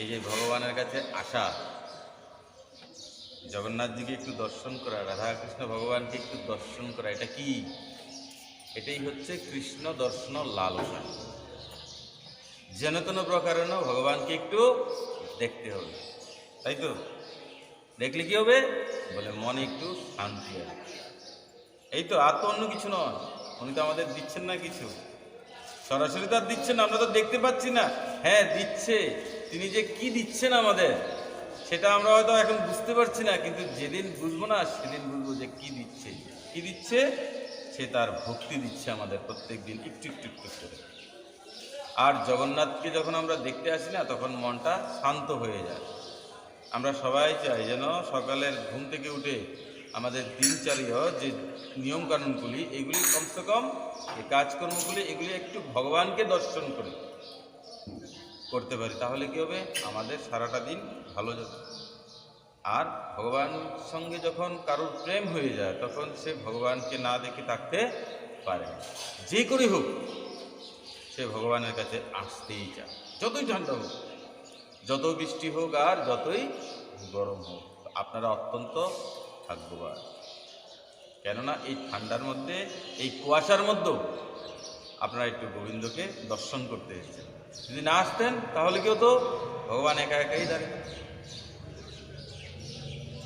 এই যে ভগবানের কাছে আসা জগন্নাথজিকে একটু দর্শন করা, রাধাকৃষ্ণ ভগবানকে একটু দর্শন করা, এটা কি? এটাই হচ্ছে কৃষ্ণ দর্শন লালসা। যেন তেন প্রকারেণ ভগবানকে একটু দেখতে হবে। তাই তো? দেখলে কি হবে? বলে মনে একটু শান্তি হবে। এই তো, আর তো অন্য কিছু নয়। উনি তো আমাদের দিচ্ছেন না কিছু। সরাসরি তো আর দিচ্ছেন আমরা তো দেখতে পাচ্ছি না। হ্যাঁ দিচ্ছে। তিনি যে কি দিচ্ছেন আমাদের, সেটা আমরা হয়তো এখন বুঝতে পারছি না, কিন্তু যেদিন বুঝব না, সেদিন বুঝব যে কি দিচ্ছে। কি দিচ্ছে? সে তার ভক্তি দিচ্ছে আমাদের প্রত্যেক দিন, একটু একটু একটু করে। আর জগন্নাথকে যখন আমরা দেখতে আসি না, তখন মনটা শান্ত হয়ে যায়। আমরা সবাই চাই যেন সকালের ঘুম থেকে উঠে আমাদের দিনচার্য, যে নিয়মকানুনগুলি, এগুলি কমসে কম এই কাজকর্মগুলি, এগুলি একটু ভগবানকে দর্শন করে। করতে পারি, তাহলে কি হবে? আমাদের সারাটা দিন ভালো যাবে। আর ভগবান সঙ্গে যখন কারোর প্রেম হয়ে যায়, তখন সে ভগবানকে না দেখে থাকতে পারে যে করেই হোক, সে ভগবানের কাছে আসতেই চায়। যতই ঠান্ডা হোক যত বৃষ্টি হোক আর যতই গরম হোক, আপনারা অত্যন্ত ভাগ্যবান। কেননা এই ঠান্ডার মধ্যে, এই কুয়াশার মধ্যেও আপনারা একটু গোবিন্দকে দর্শন করতে এসেছেন। যদি না আসতেন, তাহলে কি হতো? ভগবান একা একাই দাঁড়িয়ে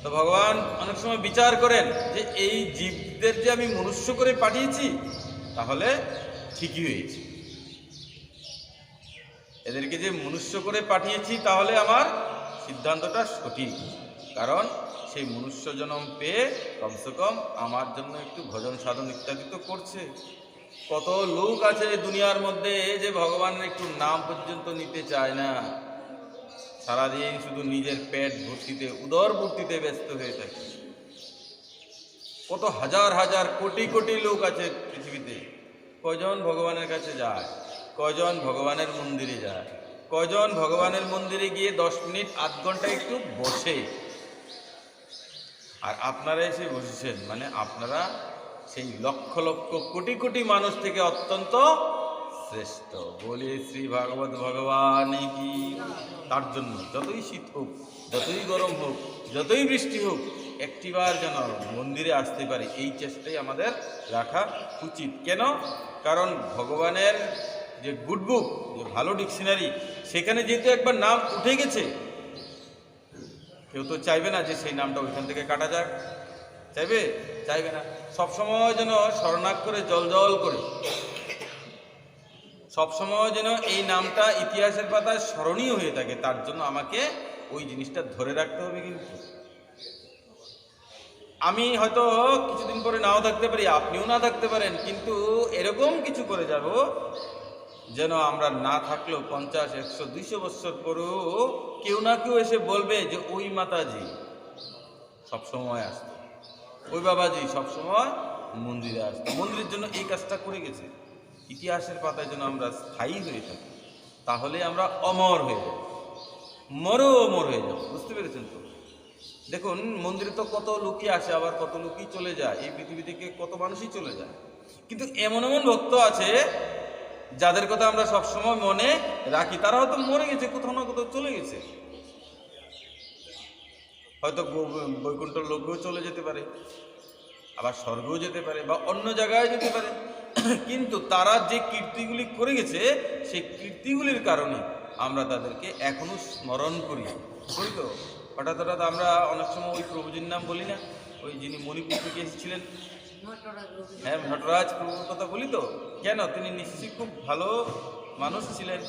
তো ভগবান অনেক সময় বিচার করেন যে এই জীবদের যে আমি মনুষ্য করে পাঠিয়েছি, তাহলে ঠিকই হয়েছে। এদেরকে যে মনুষ্য করে পাঠিয়েছি, তাহলে আমার সিদ্ধান্তটা সঠিক। কারণ সেই মনুষ্য জনম পেয়ে কমসে কম আমার জন্য একটু ভজন সাধন ইত্যাদি তো করছে। কত লোক আছে দুনিয়ার মধ্যে যে ভগবানের একটু নাম পর্যন্ত নিতে চায় না। সারাদিন শুধু নিজের পেট ভর্তিতে, উদর ভর্তিতে ব্যস্ত হয়ে থাকে। কত হাজার হাজার কোটি কোটি লোক আছে পৃথিবীতে। কজন ভগবানের কাছে যায়? কজন ভগবানের মন্দিরে যায়? কজন ভগবানের মন্দিরে গিয়ে দশ মিনিট, আধ ঘণ্টা একটু বসে? আর আপনারা এসে বসেছেন মানে আপনারা সেই লক্ষ লক্ষ কোটি কোটি মানুষ থেকে অত্যন্ত শ্রেষ্ঠ। বলে শ্রী ভাগবত ভগবান কি? তার জন্য যতই শীত হোক, যতই গরম হোক, যতই বৃষ্টি হোক, একটিবার যেন মন্দিরে আসতে পারে, এই চেষ্টাই আমাদের রাখা উচিত। কেন? কারণ ভগবানের যে গুড বুক, যে ভালো ডিকশনারি, সেখানে যেহেতু একবার নাম উঠে গেছে, কেউ তো চাইবে না যে সেই নামটা ওইখান থেকে কাটা যাক। চাইবে চাইবে না। সবসময় যেন স্মরণাক করে জল জল করে। সবসময় যেন এই নামটা ইতিহাসের পাতায় স্মরণীয় হয়ে থাকে। তার জন্য আমাকে ওই জিনিসটা ধরে রাখতে হবে কিন্তু। আমি হয়তো কিছুদিন পরে নাও থাকতে পারি, আপনিও না থাকতে পারেন, কিন্তু এরকম কিছু করে যাব যেন আমরা না থাকলেও পঞ্চাশ, একশো, দুইশো বছর পরেও কেউ না কেউ এসে বলবে যে, ওই মাতাজি সবসময় আসতো। ওই বাবাজি সবসময় মন্দিরে আসতো। মন্দিরের জন্য এই কাজটা করে গেছে। ইতিহাসের পাতায় যেন আমরা স্থায়ী হয়ে থাকি, তাহলে আমরা অমর হয়ে যাব। মরও অমর হয়ে যাব, বুঝতে পেরেছেন তো? দেখুন, মন্দিরে তো কত লোকই আসে, আবার কত লোকই চলে যায়। এই পৃথিবী থেকে কত মানুষই চলে যায়। কিন্তু এমন এমন ভক্ত আছে, যাদের কথা আমরা সবসময় মনে রাখি তারা হয়তো মরে গেছে, কোথাও না কোথাও চলে গেছে। হয়তো বৈকুণ্ঠ লোকেও চলে যেতে পারে, আবার স্বর্গও যেতে পারে বা অন্য জায়গায় যেতে পারে। কিন্তু তারা যে কীর্তিগুলি করে গেছে, সেই কীর্তিগুলির কারণে আমরা তাদেরকে এখনও স্মরণ করি। করি তো? হঠাৎ হঠাৎ আমরা অনেক সময় ওই প্রভুজির নাম বলি না? ওই যিনি মণিপুর থেকে এসেছিলেন। হ্যাঁ নটরাজ প্রভুর কথা বলি তো? কেন? তিনি নিশ্চয়ই খুব ভালো মানুষ ছিলেন।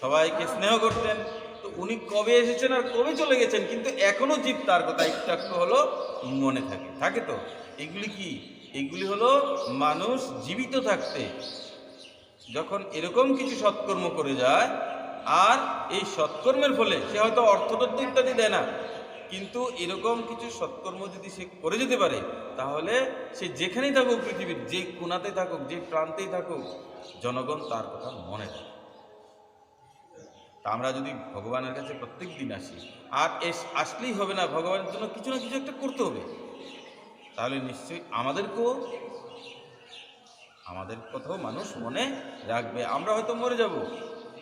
সবাইকে স্নেহ করতেন। তো উনি কবে এসেছেন আর কবে চলে গেছেন? কিন্তু এখনও জীব তার কথা। একটু হলো মনে থাকে। থাকে তো? এগুলি কি? এগুলি হলো মানুষ জীবিত থাকতে যখন এরকম কিছু সৎকর্ম করে যায়, আর এই সৎকর্মের ফলে সে হয়তো অর্থতত্ত্ব ইত্যাদি দেয় না। কিন্তু এরকম কিছু সৎকর্ম যদি সে করে যেতে পারে, তাহলে সে যেখানেই থাকুক পৃথিবীর, যে কোনাতে থাকুক, যে প্রান্তেই থাকুক, জনগণ তার কথা মনে তা আমরা যদি ভগবানের কাছে প্রত্যেক দিন আসি, আর এস আসলেই হবে না ভগবানের জন্য কিছু না কিছু একটা করতে হবে। তাহলে নিশ্চয়ই আমাদেরকেও, আমাদের কথাও মানুষ মনে রাখবে। আমরা হয়তো মরে যাব,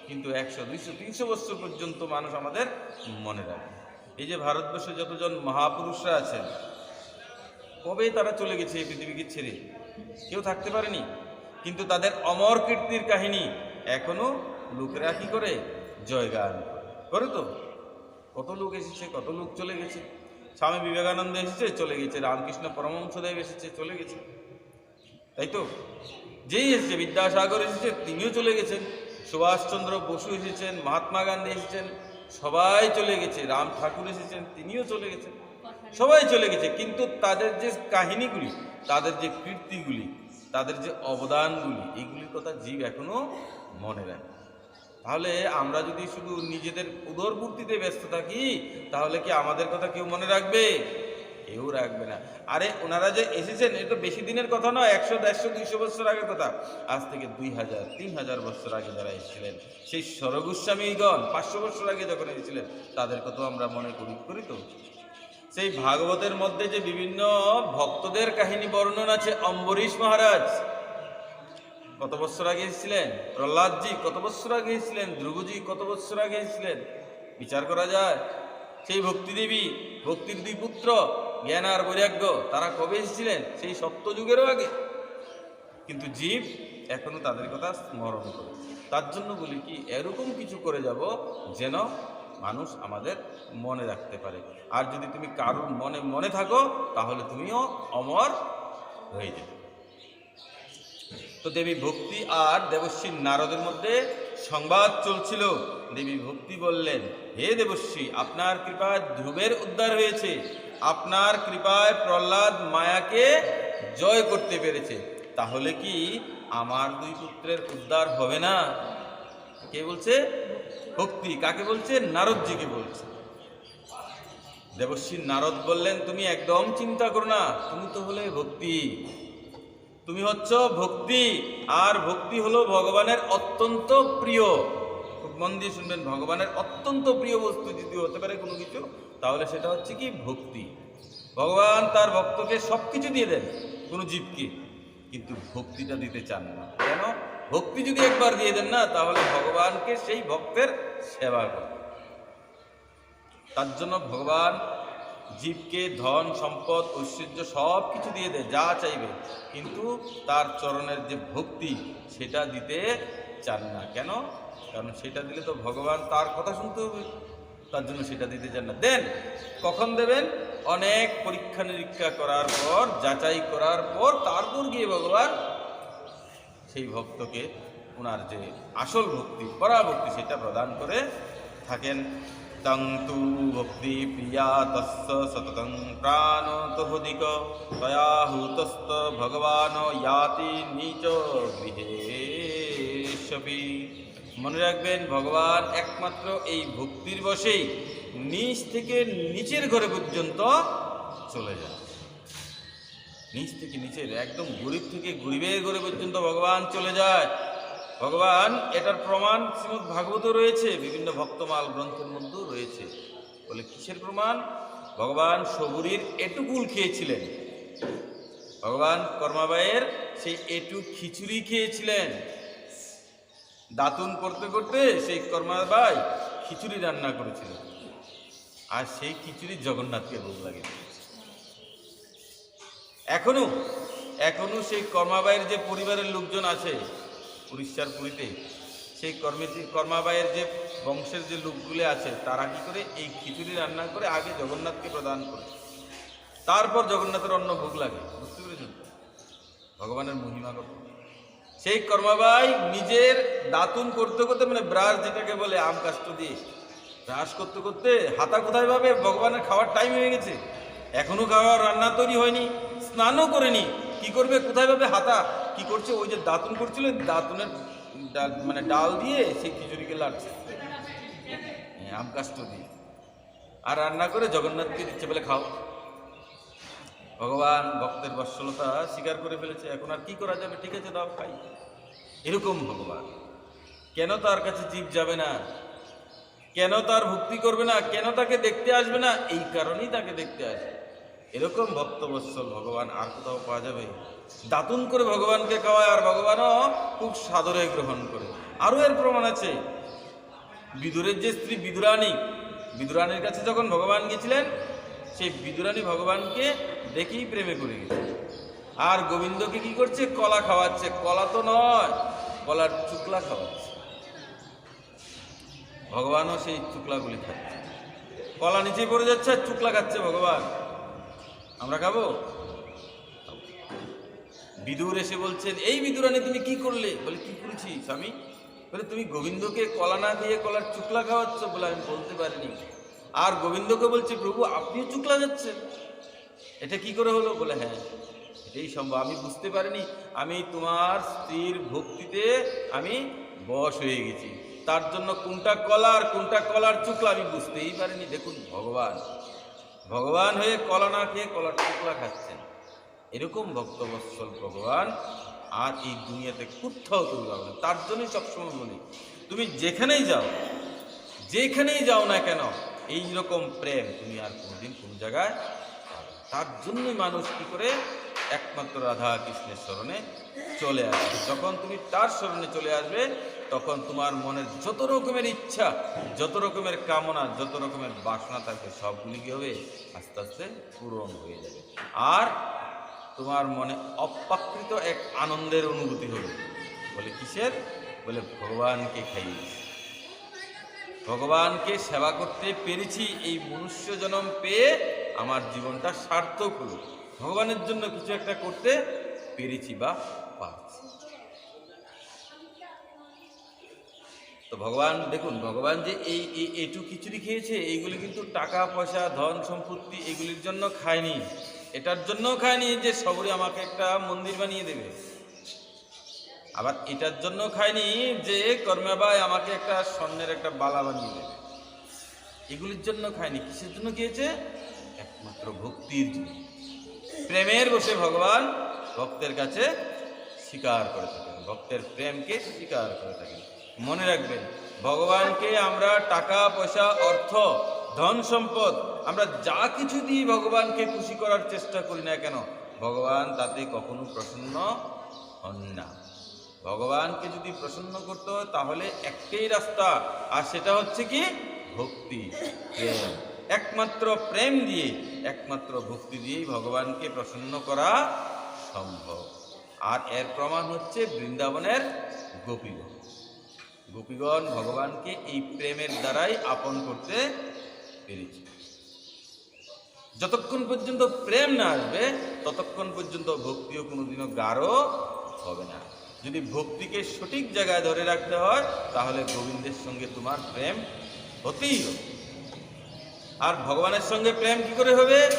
কিন্তু একশো, দুইশো, তিনশো বছর পর্যন্ত মানুষ আমাদের মনে রাখবে। এই যে ভারতবর্ষে যতজন মহাপুরুষরা আছেন, কবে তারা চলে গেছে এই পৃথিবীকে ছেড়ে? কেউ থাকতে পারেনি। কিন্তু তাদের অমর কীর্তির কাহিনী এখনও লোকেরা কী করে? জয়গান করে তো। কত লোক এসেছে, কত লোক চলে গেছে। স্বামী বিবেকানন্দ এসেছে, চলে গেছে। রামকৃষ্ণ পরমহংসদেব এসেছে, চলে গেছে। তাই তো? যেই এসেছে, বিদ্যাসাগর এসেছে, তিনিও চলে গেছেন। সুভাষচন্দ্র বসু এসেছেন, মহাত্মা গান্ধী এসেছেন, সবাই চলে গেছে। রাম ঠাকুর এসেছেন, তিনিও চলে গেছেন। সবাই চলে গেছে। কিন্তু তাদের যে কাহিনীগুলি, তাদের যে কীর্তিগুলি, তাদের যে অবদানগুলি এইগুলির কথা জীব এখনও মনে রাখে। তাহলে আমরা যদি শুধু নিজেদের উদরপূর্তিতে ব্যস্ত থাকি, তাহলে কি আমাদের কথা কেউ মনে রাখবে? কেউ রাখবে না। আরে, ওনারা যে এসেছেন, এটা বেশি দিনের কথা নয়, একশো, দেড়শো, দুইশো বছর আগের কথা। আজ থেকে দুই হাজার, তিন হাজার বছর আগে যারা এসেছিলেন, সেই সরগোস্বামীগণ পাঁচশো বছর আগে যখন এসেছিলেন, তাদের কথা আমরা মনে করি করি তো? সেই ভাগবতের মধ্যে যে বিভিন্ন ভক্তদের কাহিনী বর্ণনা আছে, অম্বরীশ মহারাজ কত বছর আগে এসেছিলেন? প্রহ্লাদজি, কত বছর আগে এসেছিলেন? ধ্রুবজি, কত বছর আগে এসেছিলেন? বিচার করা যায়। সেই ভক্তিদেবী, ভক্তির দুই পুত্র, জ্ঞান আর বৈরাগ্য, তারা কবে এসেছিলেন? সেই সত্যযুগেরও আগে। কিন্তু জীব এখনও তাদের কথা স্মরণ করে। তার জন্য বলি কি, এরকম কিছু করে যাব যেন মানুষ আমাদের মনে রাখতে পারে। আর যদি তুমি কারোর মনে মনে থাকো, তাহলে তুমিও অমর হয়ে যাবে। তো দেবী ভক্তি আর দেবশ্রী নারদের মধ্যে সংবাদ চলছিল। দেবী ভক্তি বললেন, হে দেবশ্রী, আপনার কৃপায় ধ্রুবের উদ্ধার হয়েছে। আপনার কৃপায় প্রহ্লাদ মায়াকে জয় করতে পেরেছে। তাহলে কি আমার দুই পুত্রের উদ্ধার হবে না? কে বলছে? ভক্তি। কাকে বলছে? নারদজিকে বলছে। দেবশ্রী নারদ বললেন, তুমি একদম চিন্তা করো না, তুমি তো হলে ভক্তি। তুমি হচ্ছ ভক্তি, আর ভক্তি হলো ভগবানের অত্যন্ত প্রিয়। খুব মন দিয়ে শুনবেন, ভগবানের অত্যন্ত প্রিয় বস্তু যদি হতে পারে কোনো কিছু, তাহলে সেটা হচ্ছে কি ভক্তি। ভগবান তার ভক্তকে সব কিছু দিয়ে দেন, কোনো জীবকে। কিন্তু ভক্তিটা দিতে চান না। কেন? ভক্তি যদি একবার দিয়ে দেন না, তাহলে ভগবানকে সেই ভক্তের সেবা করে তার জন্য ভগবান জীবকে ধন, সম্পদ, ঐশ্বর্য সব কিছু দিয়ে দেয়, যা চাইবে। কিন্তু তার চরণের যে ভক্তি, সেটা দিতে চান না। কেন? কারণ সেটা দিলে তো ভগবান তার কথা শুনতে হবে। তার জন্য সেটা দিতে চান না। দেন, কখন দেবেন? অনেক পরীক্ষা নিরীক্ষা করার পর, যাচাই করার পর, তারপর গিয়ে ভগবান সেই ভক্তকে ওনার যে আসল ভক্তি, পরাভক্তি, সেটা প্রদান করে থাকেন। তং ভক্তি প্রিয়া তস্য সততং প্রাণতহুদিক তয়াহুতস্ত ভগবান ইয়াতি নিচ গৃহেশ্বপি মনে রাখবেন, ভগবান একমাত্র এই ভক্তির বশেই নিচ থেকে নিচের ঘরে পর্যন্ত চলে যায়। নিচ থেকে নিচের, একদম গরিব থেকে গরিবের ঘরে পর্যন্ত ভগবান চলে যায়। ভগবান, এটার প্রমাণ শ্রীমদ ভাগবত রয়েছে, বিভিন্ন ভক্তমাল গ্রন্থের মধ্যেও রয়েছে। বলে কিসের প্রমাণ? ভগবান সবুরির এটুকুল খেয়েছিলেন। ভগবান কর্মাবায়ের সেই এটু খিচুড়ি খেয়েছিলেন। দাতুন করতে করতে সেই কর্মাবাই খিচুড়ি রান্না করেছিল। আর সেই খিচুড়ি জগন্নাথকে ভোগ লাগে এখনও এখনও সেই কর্মাবাইয়ের যে পরিবারের লোকজন আছে উড়িষ্যার পুরীতে, সেই কর্মে কর্মাবায়ের যে বংশের যে লোকগুলি আছে, তারা কি করে এই খিচুড়ি রান্না করে আগে জগন্নাথকে প্রদান করে। তারপর জগন্নাথের অন্ন ভোগ লাগে, বুঝতে পেরেছেন? ভগবানের মহিমা কত? সেই কর্মাবাই নিজের দাতুন করতে করতে মানে ব্রাশ যেটাকে বলে আম কাষ্ট দিয়ে, ব্রাশ করতে করতে হাতা কোথায় পাবে? ভগবানের খাওয়ার টাইম হয়ে গেছে। এখনও খাওয়ার রান্না তৈরি হয়নি, স্নানও করেনি, কি করবে? কোথায় পাবে? হাতা। কি করছে? ওই যে দাতুন করছিল দাতুনের মানে ডাল দিয়ে সেই খিচুড়িকে হ্যাঁ, আম কাষ্ট দিয়ে। আর রান্না করে জগন্নাথকে দিচ্ছে বলে খাও। ভগবান ভক্তের বৎসলতা স্বীকার করে ফেলেছে। এখন আর কি করা যাবে? ঠিক আছে দাও খাই। এরকম ভগবান। কেন তার কাছে জীব যাবে না? কেন তার ভক্তি করবে না? কেন তাকে দেখতে আসবে না? এই কারণেই তাকে দেখতে আসে। এরকম ভক্তবৎসল ভগবান আর কোথাও পাওয়া যাবে? দাতুন করে ভগবানকে খাওয়ায় আর ভগবানও খুব সাদরে গ্রহণ করে। আরও এর প্রমাণ আছে। বিদুরের যে স্ত্রী বিদুরানী বিদুরানীর কাছে যখন ভগবান গেছিলেন, সেই বিদুরানী ভগবানকে দেখেই প্রেমে করে গেছে। আর গোবিন্দকে কি করছে? কলা খাওয়াচ্ছে। কলা তো নয়, কলার চুকলা খাওয়াচ্ছে। ভগবানও সেই চুকলাগুলি খাচ্ছে। কলা নিচে পড়ে যাচ্ছে আর চুকলা খাচ্ছে ভগবান। আমরা খাব? বিদুর এসে বলছেন, এই বিদুরানি, তুমি কি করলে? বলে, কি করেছি স্বামী? বলে, তুমি গোবিন্দকে কলা না দিয়ে কলার চুকলা খাওয়াচ্ছ বলে আমি বলতে পারিনি। আর গোবিন্দকে বলছে, প্রভু, আপনিও চুকলা যাচ্ছেন এটা কি করে হলো? বলে হ্যাঁ এটাই সম্ভব। আমি বুঝতে পারিনি। আমি তোমার স্ত্রীর ভক্তিতে আমি বশ হয়ে গেছি। তার জন্য কোনটা কলার কোনটা কলার চুকলা আমি বুঝতেই পারিনি। দেখুন, ভগবান ভগবান হয়ে কলা না খেয়ে কলার চুকলা খাচ্ছেন এরকম ভক্তবৎসল ভগবান, আর এই দুনিয়াতে কোথাও তুমি পাবে না। তার জন্যই সবসময় বলি, তুমি যেখানেই যাও যেখানেই যাও না কেন এই রকম প্রেম তুমি আর কোনোদিন কোন জায়গায় তার জন্যই মানুষ কী করে, একমাত্র রাধা কৃষ্ণের স্মরণে চলে আসবে যখন তুমি তার স্মরণে চলে আসবে, তখন তোমার মনের যত রকমের ইচ্ছা, যত রকমের কামনা, যত রকমের বাসনা থাকবে, সবগুলি কি হবে? আস্তে আস্তে পূরণ হয়ে যাবে। আর তোমার মনে অপ্রাকৃত এক আনন্দের অনুভূতি হবে বলে কিসের? বলে ভগবানকে খাইয়েছি। ভগবানকে সেবা করতে পেরেছি, এই মনুষ্য জনম পেয়ে আমার জীবনটা সার্থক হলো। ভগবানের জন্য কিছু একটা করতে পেরেছি বা পারছি। তো ভগবান, দেখুন, ভগবান যে এই এই এটু খিচুড়ি খেয়েছে, এইগুলি কিন্তু টাকা, পয়সা, ধন, সম্পত্তি, এগুলির জন্য খায়নি। এটার জন্য খায়নি যে সবরে আমাকে একটা মন্দির বানিয়ে দেবে। আবার এটার জন্য খায়নি যে কর্মাবাই আমাকে একটা স্বর্ণের একটা বালা বানিয়ে দেবে। এগুলির জন্য খায়নি। কিসের জন্য খেয়েছে? একমাত্র ভক্তির জন্য। প্রেমের বসে ভগবান ভক্তের কাছে স্বীকার করে থাকেন। ভক্তের প্রেমকে স্বীকার করে থাকেন। মনে রাখবেন, ভগবানকে আমরা টাকা, পয়সা, অর্থ, ধন, সম্পদ আমরা যা কিছু দিয়ে ভগবানকে খুশি করার চেষ্টা করি না কেন? ভগবান তাতে কখনো প্রসন্ন হন না। ভগবানকে যদি প্রসন্ন করতে হয়, তাহলে একটাই রাস্তা, আর সেটা হচ্ছে কি? ভক্তি, প্রেম। একমাত্র প্রেম দিয়ে একমাত্র ভক্তি দিয়েই ভগবানকে প্রসন্ন করা সম্ভব। আর এর প্রমাণ হচ্ছে বৃন্দাবনের গোপীগণ। গোপীগণ ভগবানকে এই প্রেমের দ্বারাই আপন করতে পেরেছে। যতক্ষণ পর্যন্ত প্রেম না আসবে, ততক্ষণ পর্যন্ত ভক্তিও কোনোদিনও গাঢ় হবে না। যদি ভক্তিকে সঠিক জায়গায় ধরে রাখতে হয়, তাহলে গোবিন্দের সঙ্গে তোমার প্রেম হতেই হবে। আর ভগবানের সঙ্গে প্রেম কি করে হবে?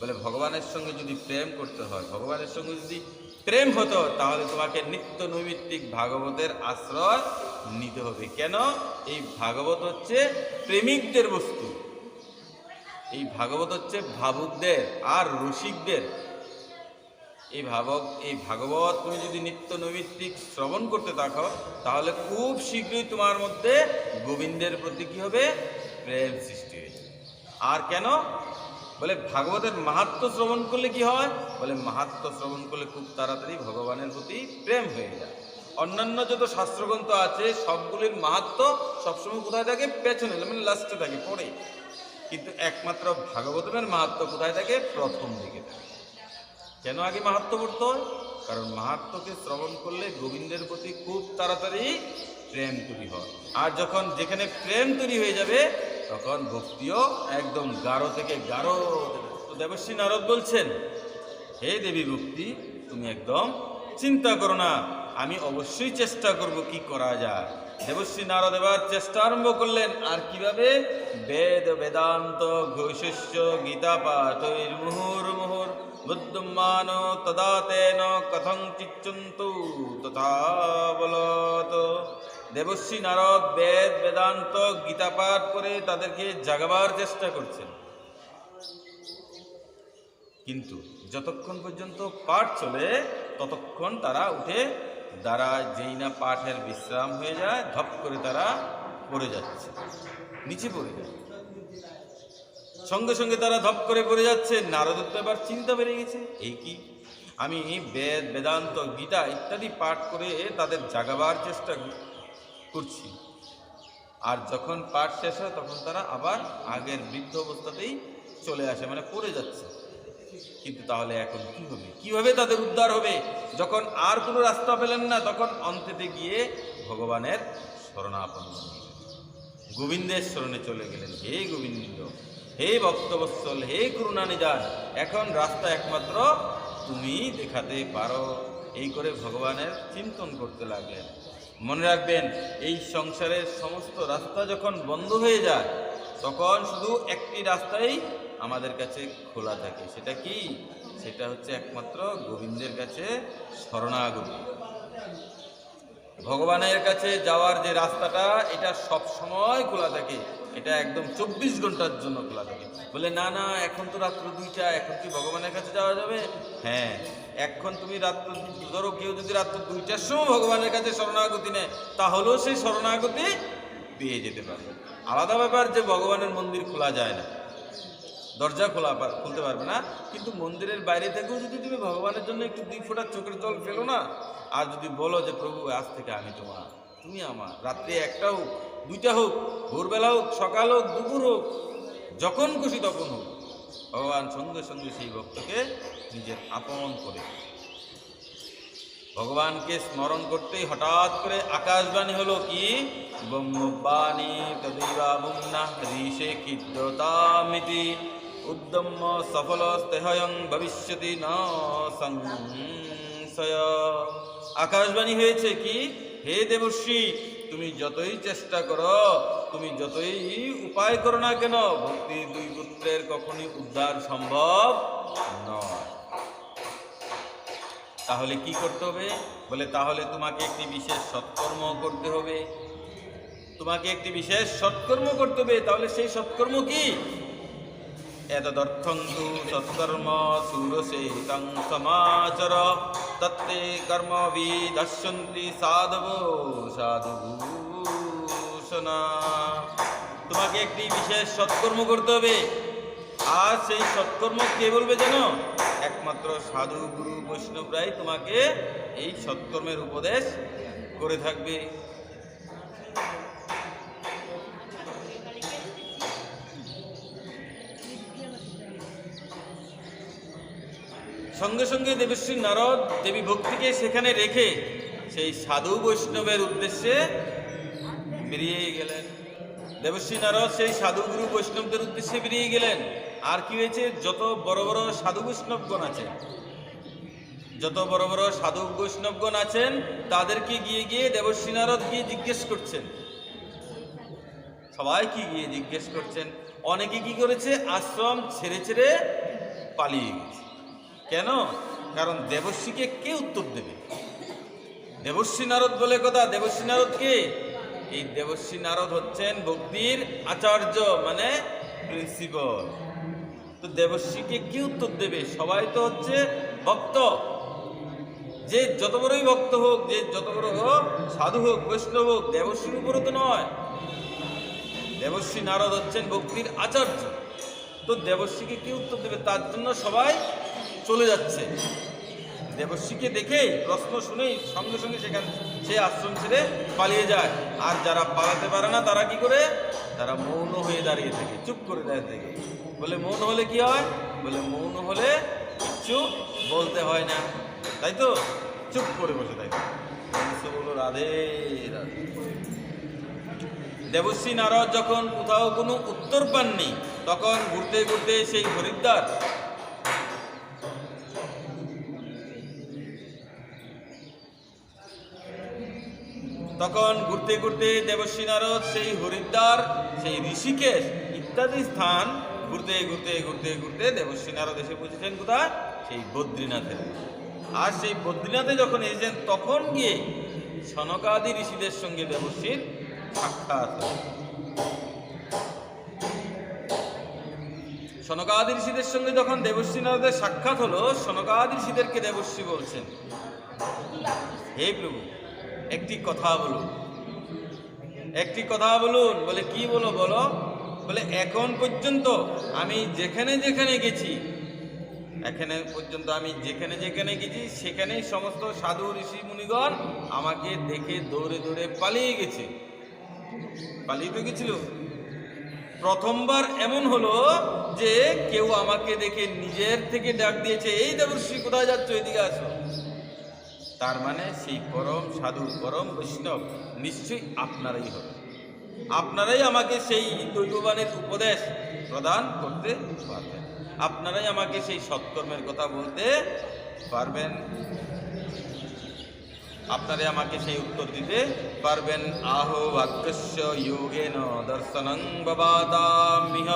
বলে ভগবানের সঙ্গে যদি প্রেম করতে হয়, ভগবানের সঙ্গে যদি প্রেম হতো তাহলে তোমাকে নিত্য নৈমিত্তিক ভাগবতের আশ্রয় নিতে হবে। কেন? এই ভাগবত হচ্ছে প্রেমিকদের বস্তু। এই ভাগবত হচ্ছে ভাবুকদের আর রসিকদের। এই ভাবক, এই ভাগবত তুমি যদি নিত্য নৈমিত্তিক শ্রবণ করতে থাকো, তাহলে খুব শীঘ্রই তোমার মধ্যে গোবিন্দের প্রতি কী হবে? প্রেম সৃষ্টি হয়ে যাবে। আর কেন? বলে ভাগবতের মাহাত্ম শ্রবণ করলে কি হয়? বলে মাহাত্ম শ্রবণ করলে খুব তাড়াতাড়ি ভগবানের প্রতি প্রেম হয়ে যায়। অন্যান্য যত শাস্ত্রগ্রন্থ আছে, সবগুলির মাহাত্ম সবসময় কোথায় থাকে? পেছনে মানে লাস্টে থাকে পরে কিন্তু একমাত্র ভাগবতের মাহাত্ম কোথায় থাকে? প্রথম দিকে থাকে। কেন আগে মাহাত্ম পড়তে কারণ মাহাত্মকে শ্রবণ করলে গোবিন্দের প্রতি খুব তাড়াতাড়ি প্রেম তৈরি হয়। আর যখন যেখানে প্রেম তৈরি হয়ে যাবে, তখন ভক্তিও একদম গাঢ় থেকে গাঢ় তো দেবশ্রী নারদ বলছেন, হে দেবী ভক্তি, তুমি একদম চিন্তা করো না। আমি অবশ্যই চেষ্টা করব কি করা যায়। দেবশ্রী নারদ এবার চেষ্টা আরম্ভ করলেন। আর কীভাবে? বেদ বেদান্ত ঘোষস্য গীতা পাঠ মুহুর মুহুর। বুদ্ধমান তদা তেন কথং চিচ্ছন্তু তথা বলত। দেবশ্রী নারদ বেদ বেদান্ত গীতা পাঠ করে তাদেরকে জাগাবার চেষ্টা করছেন। কিন্তু যতক্ষণ পর্যন্ত পাঠ চলে, ততক্ষণ তারা উঠে দাঁড়ায় যেই না পাঠের বিশ্রাম হয়ে যায়, ধপ করে তারা পড়ে যাচ্ছে। নিচে পড়ে যায়। সঙ্গে সঙ্গে তারা ধপ করে পড়ে যাচ্ছে। নারদের তো এবার চিন্তা বেড়ে গেছে, এই কি? আমি বেদ, বেদান্ত, গীতা ইত্যাদি পাঠ করে তাদের জাগাবার চেষ্টা করছি। আর যখন পাঠ শেষ হয়, তখন তারা আবার আগের বৃদ্ধ অবস্থাতেই চলে আসে মানে পড়ে যাচ্ছে। কিন্তু তাহলে এখন কি হবে? কীভাবে তাদের উদ্ধার হবে? যখন আর কোনো রাস্তা পেলেন না, তখন অন্তেতে গিয়ে ভগবানের শরণাপন্ন গোবিন্দের শরণে চলে গেলেন। হে গোবিন্দ, হে ভক্তবৎসল, হে করুণা নিদান এখন রাস্তা একমাত্র তুমি দেখাতে পারো। এই করে ভগবানের চিন্তন করতে লাগলেন। মনে রাখবেন, এই সংসারের সমস্ত রাস্তা যখন বন্ধ হয়ে যায়, তখন শুধু একটি রাস্তাই আমাদের কাছে খোলা থাকে। সেটা কি? সেটা হচ্ছে একমাত্র গোবিন্দের কাছে শরণাগতি। ভগবানের কাছে যাওয়ার যে রাস্তাটা, এটা সব সময় খোলা থাকে। এটা একদম চব্বিশ ঘণ্টার জন্য খোলা থাকে। বলে, না না, এখন তো রাত্র দুইটা, এখন কি ভগবানের কাছে যাওয়া যাবে? হ্যাঁ এখন তুমি রাত্র ধরো কেউ যদি রাত্র দুইটার সময় ভগবানের কাছে শরণাগতি নেয়, তাহলেও সেই শরণাগতি পেয়ে যেতে পারে। আলাদা ব্যাপার যে ভগবানের মন্দির খোলা যায় না। দরজা খোলা খুলতে পারবে না। কিন্তু মন্দিরের বাইরে থেকেও যদি তুমি ভগবানের জন্য একটু দুই ফোঁটা চোখের জল ফেলো না, আর যদি বলো যে, প্রভু, আজ থেকে আমি তোমার, তুমি আমার, রাত্রে একটা হোক, দুইটা হোক, ভোরবেলা হোক, সকাল হোক, দুপুর হোক, যখন খুশি তখন হোক, ভগবান সঙ্গে সঙ্গে সেই ভক্তকে নিজের আপন করে ভগবানকে স্মরণ করতেই হঠাৎ করে আকাশবাণী হলো কি? ব্রহ্মবাণী তदैवा মুন্না ঋষে কিদ্যতামিতি উদ্যম্য সফল স্তেহয়ং ভবিষ্যতি ন সংশয়। আকাশবাণী হয়েছে কি? হে দেবশ্রী তুমি যতই চেষ্টা করো, তুমি যতই উপায় করো না কেন, ভক্তি দুই পুত্রের কখনই উদ্ধার সম্ভব নয়। তাহলে কি করতে হবে? বলে, তাহলে তোমাকে একটি বিশেষ সৎকর্ম করতে হবে। তোমাকে একটি বিশেষ সৎকর্ম করতে হবে। তাহলে সেই সৎকর্ম কি? এতদর্থং তু সৎকর্ম সুরসেতং সমাচর তত্তে কর্ম বিদর্শন্তি সাধব সাধুভূষণা তোমাকে একটি বিশেষ সৎকর্ম করতে হবে। আর সেই সৎকর্ম কে বলবে যেন একমাত্র সাধু গুরু বৈষ্ণবরাই তোমাকে এই সৎকর্মের উপদেশ করে থাকবে। সঙ্গে সঙ্গে দেবশ্রী নারদ দেবী ভক্তিকে সেখানে রেখে সেই সাধু বৈষ্ণবের উদ্দেশ্যে বেরিয়ে গেলেন। দেবশ্রী নারদ সেই সাধু গুরু বৈষ্ণবদের উদ্দেশ্যে বেরিয়ে গেলেন। আর কি হয়েছে? যত বড় বড় সাধু বৈষ্ণবগণ আছেন, যত বড় বড় সাধু বৈষ্ণবগণ আছেন, তাদেরকে গিয়ে গিয়ে দেবশ্রী নারদ গিয়ে জিজ্ঞেস করছেন। সবাই কি গিয়ে জিজ্ঞেস করছেন? অনেকে কি করেছে? আশ্রম ছেড়ে ছেড়ে পালিয়ে গেছে। কেন? কারণ দেবশ্রীকে কে উত্তর দেবে? দেবশ্রী নারদ বলে কথা। দেবশ্রী নারদ কে? এই দেবশ্রী নারদ হচ্ছেন ভক্তির আচার্য মানে প্রিন্সিপাল তো দেবশ্রীকে কি উত্তর দেবে? সবাই তো হচ্ছে ভক্ত। যে যত বড়ই ভক্ত হোক, যে যত বড় হোক, সাধু হোক, বৈষ্ণব হোক দেবশ্রীর উপরে তো নয়। দেবশ্রী নারদ হচ্ছেন ভক্তির আচার্য। তো দেবশ্রীকে কি উত্তর দেবে? তার জন্য সবাই চলে যাচ্ছে। দেবশ্রীকে দেখেই প্রশ্ন শুনেই সঙ্গে সঙ্গে সেখানে সে আশ্রম ছেড়ে পালিয়ে যায়। আর যারা পালাতে পারে না, তারা কি করে? তারা মৌন হয়ে দাঁড়িয়ে থাকে, চুপ করে দাঁড়িয়ে থাকে। বলে মৌন হলে কি হয়? বলে মৌন হলে কিচ্ছু বলতে হয় না। তাই তো? চুপ করে বসে থাকে। বলো রাধে রাধে। দেবশ্রী নারদ যখন কোথাও কোনো উত্তর পাননি, তখন ঘুরতে ঘুরতে সেই হরিদ্বার তখন ঘুরতে ঘুরতে দেবশ্রী নারদ, সেই হরিদ্বার, সেই ঋষিকেশ ইত্যাদি স্থান ঘুরতে ঘুরতে ঘুরতে ঘুরতে দেবশ্রী নারদ এসে পৌঁছেছেন কোথায় সেই বদ্রীনাথের আর সেই বদ্রীনাথে যখন এসেছেন, তখন গিয়ে সনকাদি ঋষিদের সঙ্গে দেবশ্রীর সাক্ষাৎ। সনকাদি ঋষিদের সঙ্গে যখন দেবশ্রী নারদের সাক্ষাৎ হলো, সনকাদি ঋষিদেরকে দেবশ্রী বলছেন, হে প্রভু একটি কথা বলুন। একটি কথা বলুন, বলে কি বলো বলো। বলে, এখন পর্যন্ত আমি যেখানে যেখানে গেছি, এখানে পর্যন্ত আমি যেখানে যেখানে গেছি, সেখানেই সমস্ত সাধু ঋষি মুনিগণ আমাকে দেখে দৌড়ে দৌড়ে পালিয়ে গেছে। পালিয়ে তো গেছিল। প্রথমবার এমন হলো যে কেউ আমাকে দেখে নিজের থেকে ডাক দিয়েছে, এই দেবশ্রী কোথায় যাচ্ছ? এদিকে আসো। তার মানে সেই পরম সাধু পরম বৈষ্ণব নিশ্চয়ই আপনারাই হবে আপনারাই আমাকে সেই দৈববাণীর উপদেশ প্রদান করতে পারবেন। আপনারাই আমাকে সেই সৎকর্মের কথা বলতে পারবেন। আপনারাই আমাকে সেই উত্তর দিতে পারবেন। আহো বাক্যস্য যোগেন দর্শনং বাবাদামিহ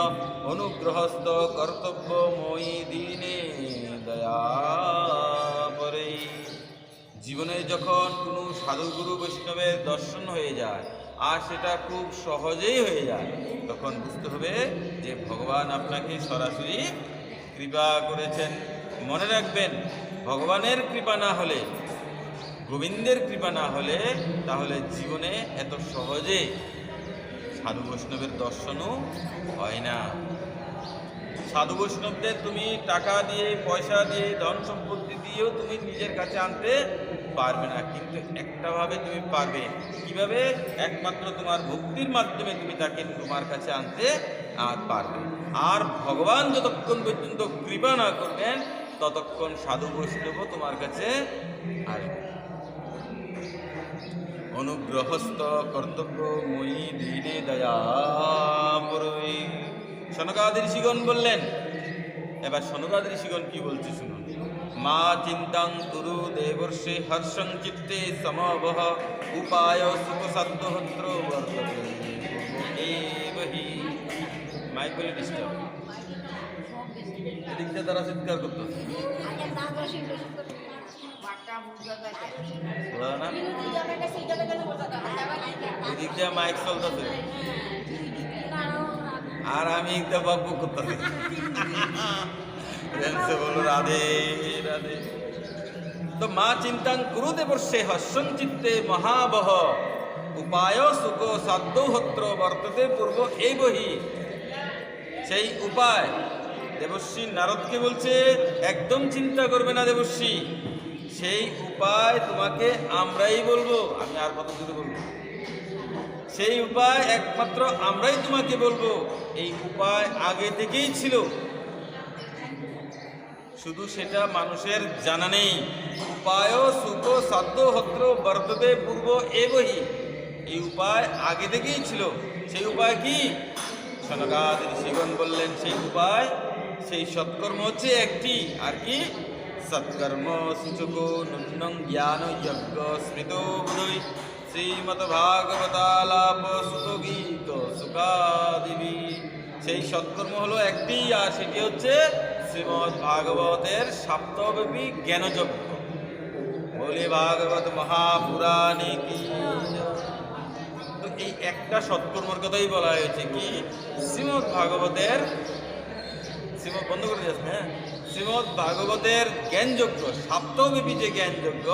অনুগ্রহস্থ কর্তব্য মই জীবনে যখন কোনো সাধুগুরু বৈষ্ণবের দর্শন হয়ে যায়, আর সেটা খুব সহজেই হয়ে যায়, তখন বুঝতে হবে যে ভগবান আপনাকে সরাসরি কৃপা করেছেন। মনে রাখবেন, ভগবানের কৃপা না হলে, গোবিন্দের কৃপা না হলে, তাহলে জীবনে এত সহজে সাধু বৈষ্ণবের দর্শনও হয় না। সাধু বৈষ্ণবদের তুমি টাকা দিয়ে, পয়সা দিয়ে ধন সম্পত্তি দিয়েও তুমি নিজের কাছে আনতে পারবে না, কিন্তু একটাভাবে তুমি পারবে। কীভাবে? একমাত্র তোমার ভক্তির মাধ্যমে তুমি তাকে তোমার কাছে আনতে আর পারবে। আর ভগবান যতক্ষণ পর্যন্ত কৃপা না করবেন, ততক্ষণ সাধু বৈষ্ণবও তোমার কাছে আসবে অনুগ্রহস্থ কর্তব্য মই দিনে দয়া সনকাদ ঋষিগণ বললেন। এবার সনকাদ ঋষিগণ কি বলছে শুনুন। মা চিন্তাং কুরু দেবর্ষে হর্ষং চিত্তে সমবহ, উপায় সুখ সাধ্যহত্র বর্ততে। এবহি মাইক বলে ডিস্টার্ব এদিকটা তারা চিৎকার করতেছে বোঝা না। এদিক দিয়ে মাইক চলতেছে। আর আমি একটা বক বক করতেছি। প্রেমসে বলো রাধে রাধে তো মা চিন্তাং কুরু দেবর্ষে হর্ষং চিত্তে মহাবহ। উপায় সুখ সাধ্যহত্র বর্ততে পূর্ব এই বহি। সেই উপায় দেবশ্রী নারদকে বলছে, একদম চিন্তা করবে না দেবশ্রী, সেই উপায় তোমাকে আমরাই বলব। আমি আর কত দূরে বলব? সেই উপায় একমাত্র আমরাই তোমাকে বলব। এই উপায় আগে থেকেই ছিল। শুধু সেটা মানুষের জানা নেই। উপায় সুখ, সাধ্য, হত্র, বর্ততে পূর্ব এবহি এই উপায় আগে থেকেই ছিল। সেই উপায় কি? সনকাদ ঋষিগণ বললেন, সেই উপায়, সেই সৎকর্ম হচ্ছে একটি। আর কি? সৎকর্ম সূচক নুন্নং জ্ঞান যজ্ঞ স্মৃত বুধই। শ্রীমদ ভাগবতালাপ সুত গীত সুখাদিবি। সেই সৎকর্ম হলো একটি, আর সেটি হচ্ছে শ্রীমদ ভাগবতের সপ্তব্যাপী জ্ঞানযজ্ঞ। বলে, ভাগবত মহাপুরাণে কি? তো এই একটা সৎকর্মর কথাই বলা হয়েছে কি, শ্রীমদ ভাগবতের শ্রীমদ বন্ধ করে দিয়েছেন হ্যাঁ? শ্রীমদ ভাগবতের জ্ঞানযোগ্য সপ্তব্যাপী যে জ্ঞানযোগ্য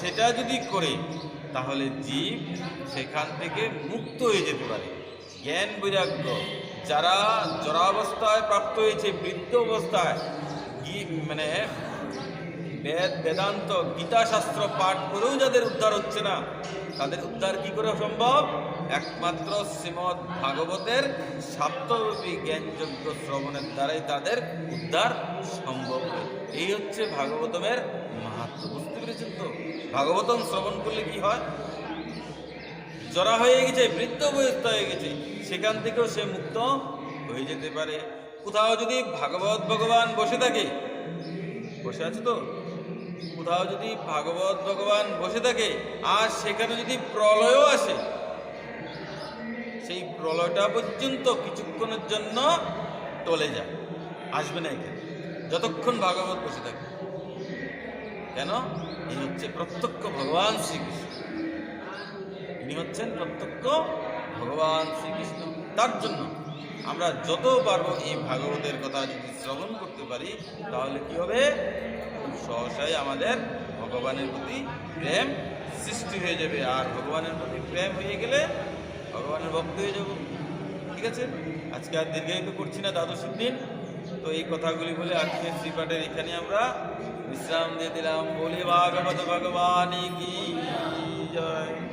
সেটা যদি করে, তাহলে জীব সেখান থেকে মুক্ত হয়ে যেতে পারে। জ্ঞান বৈরাগ্য। যারা জরাবস্থায় প্রাপ্ত হয়েছে, বৃদ্ধ অবস্থায় মানে বেদ বেদান্ত, গীতাশাস্ত্র পাঠ করেও যাদের উদ্ধার হচ্ছে না, তাদের উদ্ধার কি করে সম্ভব? একমাত্র শ্রীমৎ ভাগবতের সাপ্তব্যাপী জ্ঞানযোগ্য শ্রবণের দ্বারাই তাদের উদ্ধার সম্ভব হয়। এই হচ্ছে ভাগবতমের মাহাত্ম বুঝতে পেরেছেন তো? ভাগবতম শ্রবণ করলে কি হয়? জরা হয়ে গেছে, বৃদ্ধ বয়স্ত হয়ে গেছে। সেখান থেকেও সে মুক্ত হয়ে যেতে পারে। কোথাও যদি ভাগবত ভগবান বসে থাকে, বসে আছে তো? কোথাও যদি ভাগবত ভগবান বসে থাকে, আর সেখানে যদি প্রলয়ও আসে, সেই প্রলয়টা পর্যন্ত কিছুক্ষণের জন্য টলে যায়, আসবে না এখানে, যতক্ষণ ভাগবত বসে থাকে। কেন? এই হচ্ছে প্রত্যক্ষ ভগবান শ্রীকৃষ্ণ। ইনি হচ্ছেন প্রত্যক্ষ ভগবান শ্রীকৃষ্ণ, তার জন্য আমরা যত পারব এই ভাগবতের কথা যদি শ্রবণ করতে পারি, তাহলে কি হবে? খুব সহসাই আমাদের ভগবানের প্রতি প্রেম সৃষ্টি হয়ে যাবে। আর ভগবানের প্রতি প্রেম হয়ে গেলে ভগবানের ভক্ত হয়ে যাব। ঠিক আছে? আজকে আর দীর্ঘায়িত করছি না দ্বাদশীর দিন। তো এই কথাগুলি বলে আজকে শ্রীপাঠের এখানে আমরা বিশ্রাম দিয়ে দিলাম। বলি ভাগবত ভগবান কি? জয়।